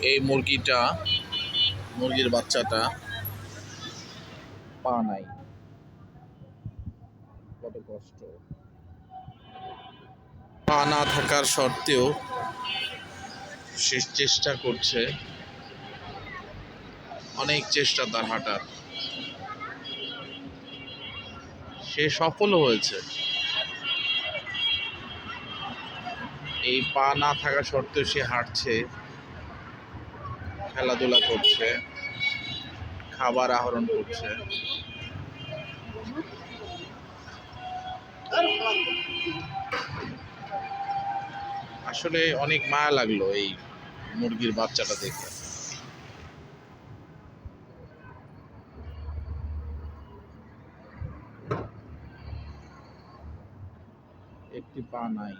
এই মুরগিটা, মুরগির বাচ্চাটা পা নাই। কত কষ্ট। পা না থাকার সত্ত্বেও সে চেষ্টা করছে। অনেক চেষ্টা তার হাঁটার। সে সফল হয়েছে। এই পা না থাকা সত্ত্বেও সে হাঁটছে। খেলাধুলা করছে, খাবার আহরণ করছে। আসলে অনেক মায়া লাগল এই মুরগির বাচ্চাটা দেখে। একটি পা নাই।